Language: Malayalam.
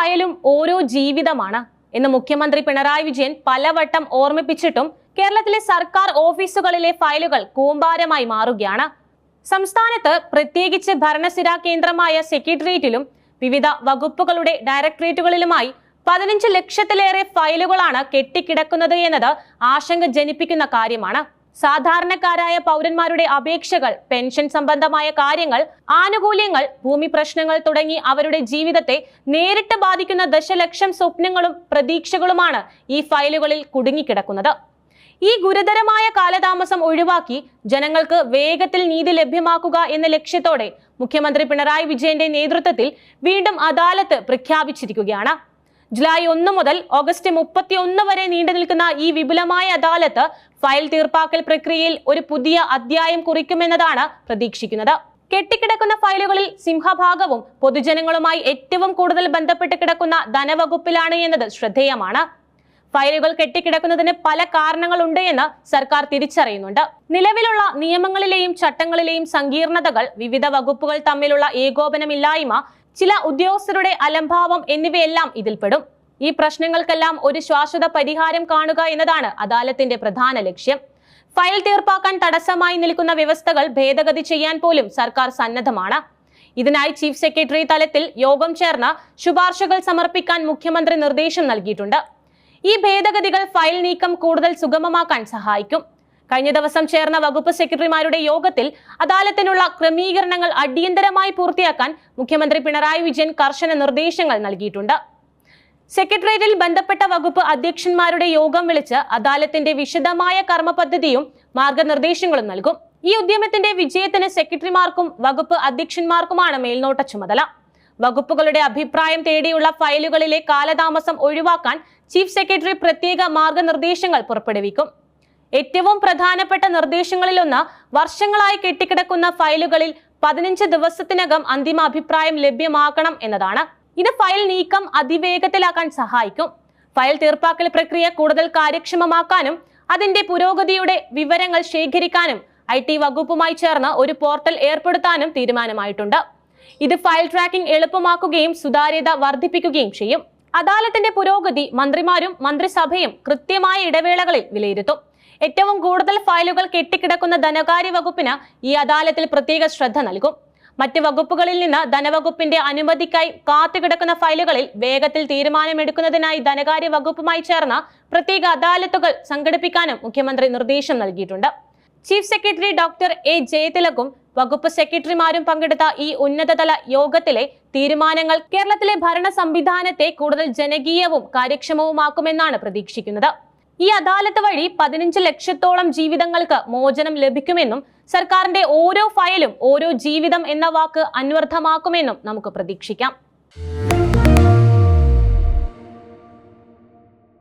ഫയലും ഓരോ ജീവിതമാണ് എന്ന് മുഖ്യമന്ത്രി പിണറായി വിജയൻ പലവട്ടം ഓർമ്മിപ്പിച്ചിട്ടും കേരളത്തിലെ സർക്കാർ ഓഫീസുകളിലെ ഫയലുകൾ കൂമ്പാരമായി മാറുകയാണ്. സംസ്ഥാനത്ത് പ്രത്യേകിച്ച് ഭരണസിരാ കേന്ദ്രമായ സെക്രട്ടേറിയറ്റിലും വിവിധ വകുപ്പുകളുടെ ഡയറക്ടറേറ്റുകളിലുമായി പതിനഞ്ച് ലക്ഷത്തിലേറെ ഫയലുകളാണ് കെട്ടിക്കിടക്കുന്നത് എന്നത് ആശങ്ക ജനിപ്പിക്കുന്ന കാര്യമാണ്. സാധാരണക്കാരായ പൗരന്മാരുടെ അപേക്ഷകൾ പെൻഷൻ സംബന്ധമായ കാര്യങ്ങൾ ആനുകൂല്യങ്ങൾ ഭൂമി പ്രശ്നങ്ങൾ തുടങ്ങി അവരുടെ ജീവിതത്തെ നേരിട്ട് ബാധിക്കുന്ന ദശലക്ഷം സ്വപ്നങ്ങളും പ്രതീക്ഷകളുമാണ് ഈ ഫയലുകളിൽ കുടുങ്ങിക്കിടക്കുന്നത്. ഈ ഗുരുതരമായ കാലതാമസം ഒഴിവാക്കി ജനങ്ങൾക്ക് വേഗത്തിൽ നീതി ലഭ്യമാക്കുക എന്ന ലക്ഷ്യത്തോടെ മുഖ്യമന്ത്രി പിണറായി വിജയന്റെ നേതൃത്വത്തിൽ വീണ്ടും അദാലത്ത് പ്രഖ്യാപിച്ചിരിക്കുകയാണ്. ജൂലൈ ഒന്ന് മുതൽ ഓഗസ്റ്റ് മുപ്പത്തി ഒന്ന് വരെ നീണ്ടു നിൽക്കുന്ന ഈ വിപുലമായ അദാലത്ത് ഫയൽ തീർപ്പാക്കൽ പ്രക്രിയയിൽ ഒരു പുതിയ അധ്യായം കുറിക്കുമെന്നതാണ് പ്രതീക്ഷിക്കുന്നത്. കെട്ടിക്കിടക്കുന്ന ഫയലുകളിൽ സിംഹഭാഗവും പൊതുജനങ്ങളുമായി ഏറ്റവും കൂടുതൽ ബന്ധപ്പെട്ട് കിടക്കുന്ന ധനവകുപ്പിലാണ് എന്നത് ശ്രദ്ധേയമാണ്. ഫയലുകൾ കെട്ടിക്കിടക്കുന്നതിന് പല കാരണങ്ങളുണ്ട് എന്ന് സർക്കാർ തിരിച്ചറിയുന്നുണ്ട്. നിലവിലുള്ള നിയമങ്ങളിലെയും ചട്ടങ്ങളിലെയും സങ്കീർണതകൾ വിവിധ വകുപ്പുകൾ തമ്മിലുള്ള ഏകോപനമില്ലായ്മ ചില ഉദ്യോഗസ്ഥരുടെ അലംഭാവം എന്നിവയെല്ലാം ഇതിൽപ്പെടും. ഈ പ്രശ്നങ്ങൾക്കെല്ലാം ഒരു ശാശ്വത പരിഹാരം കാണുക എന്നതാണ് അദാലത്തിന്റെ പ്രധാന ലക്ഷ്യം. ഫയൽ തീർപ്പാക്കാൻ തടസ്സമായി നിൽക്കുന്ന വ്യവസ്ഥകൾ ഭേദഗതി ചെയ്യാൻ പോലും സർക്കാർ സന്നദ്ധമാണ്. ഇതിനായി ചീഫ് സെക്രട്ടറി തലത്തിൽ യോഗം ചേർന്ന് ശുപാർശകൾ സമർപ്പിക്കാൻ മുഖ്യമന്ത്രി നിർദ്ദേശം നൽകിയിട്ടുണ്ട്. ഈ ഭേദഗതികൾ ഫയൽ നീക്കം കൂടുതൽ സുഗമമാക്കാൻ സഹായിക്കും. കഴിഞ്ഞ ദിവസം ചേർന്ന വകുപ്പ് സെക്രട്ടറിമാരുടെ യോഗത്തിൽ അദാലത്തിനുള്ള ക്രമീകരണങ്ങൾ അടിയന്തരമായി പൂർത്തിയാക്കാൻ മുഖ്യമന്ത്രി പിണറായി വിജയൻ കർശന നിർദ്ദേശങ്ങൾ നൽകിയിട്ടുണ്ട്. സെക്രട്ടേറിയറ്റിൽ ബന്ധപ്പെട്ട വകുപ്പ് അധ്യക്ഷന്മാരുടെ യോഗം വിളിച്ച് അദാലത്തിന്റെ വിശദമായ കർമ്മ പദ്ധതിയും മാർഗനിർദ്ദേശങ്ങളും നൽകും. ഈ ഉദ്യമത്തിന്റെ വിജയത്തിന് സെക്രട്ടറിമാർക്കും വകുപ്പ് അധ്യക്ഷന്മാർക്കുമാണ് മേൽനോട്ട ചുമതല. വകുപ്പുകളുടെ അഭിപ്രായം തേടിയുള്ള ഫയലുകളിലെ കാലതാമസം ഒഴിവാക്കാൻ ചീഫ് സെക്രട്ടറി പ്രത്യേക മാർഗനിർദ്ദേശങ്ങൾ പുറപ്പെടുവിക്കും. ഏറ്റവും പ്രധാനപ്പെട്ട നിർദ്ദേശങ്ങളിലൊന്ന് വർഷങ്ങളായി കെട്ടിക്കിടക്കുന്ന ഫയലുകളിൽ പതിനഞ്ച് ദിവസത്തിനകം അന്തിമ അഭിപ്രായം ലഭ്യമാക്കണം എന്നതാണ്. ഇത് ഫയൽ നീക്കം അതിവേഗത്തിലാക്കാൻ സഹായിക്കും. ഫയൽ തീർപ്പാക്കൽ പ്രക്രിയ കൂടുതൽ കാര്യക്ഷമമാക്കാനും അതിന്റെ പുരോഗതിയുടെ വിവരങ്ങൾ ശേഖരിക്കാനും ഐ ടി വകുപ്പുമായി ചേർന്ന് ഒരു പോർട്ടൽ ഏർപ്പെടുത്താനും തീരുമാനമായിട്ടുണ്ട്. ഇത് ഫയൽ ട്രാക്കിംഗ് എളുപ്പമാക്കുകയും സുതാര്യത വർദ്ധിപ്പിക്കുകയും ചെയ്യും. അദാലത്തിന്റെ പുരോഗതി മന്ത്രിമാരും മന്ത്രിസഭയും കൃത്യമായ ഇടവേളകളിൽ വിലയിരുത്തും. ഏറ്റവും കൂടുതൽ ഫയലുകൾ കെട്ടിക്കിടക്കുന്ന ധനകാര്യ വകുപ്പിന് ഈ അദാലത്തിൽ പ്രത്യേക ശ്രദ്ധ നൽകും. മറ്റ് വകുപ്പുകളിൽ നിന്ന് ധനവകുപ്പിന്റെ അനുമതിക്കായി കാത്തുകിടക്കുന്ന ഫയലുകളിൽ വേഗത്തിൽ തീരുമാനമെടുക്കുന്നതിനായി ധനകാര്യ വകുപ്പുമായി ചേർന്ന പ്രത്യേക അദാലത്തുകൾ സംഘടിപ്പിക്കാനും മുഖ്യമന്ത്രി നിർദ്ദേശം നൽകിയിട്ടുണ്ട്. ചീഫ് സെക്രട്ടറി ഡോക്ടർ എ ജയതിലകും വകുപ്പ് സെക്രട്ടറിമാരും പങ്കെടുത്ത ഈ ഉന്നതതല യോഗത്തിലെ തീരുമാനങ്ങൾ കേരളത്തിലെ ഭരണ സംവിധാനത്തെ കൂടുതൽ ജനകീയവും കാര്യക്ഷമവുമാക്കുമെന്നാണ് പ്രതീക്ഷിക്കുന്നത്. ഈ അദാലത്ത് വഴി പതിനഞ്ച് ലക്ഷത്തോളം ജീവിതങ്ങൾക്ക് മോചനം ലഭിക്കുമെന്നും സർക്കാരിന്റെ ഓരോ ഫയലും ഓരോ ജീവിതം എന്ന വാക്ക് അന്വർത്ഥമാക്കുമെന്നും നമുക്ക് പ്രതീക്ഷിക്കാം.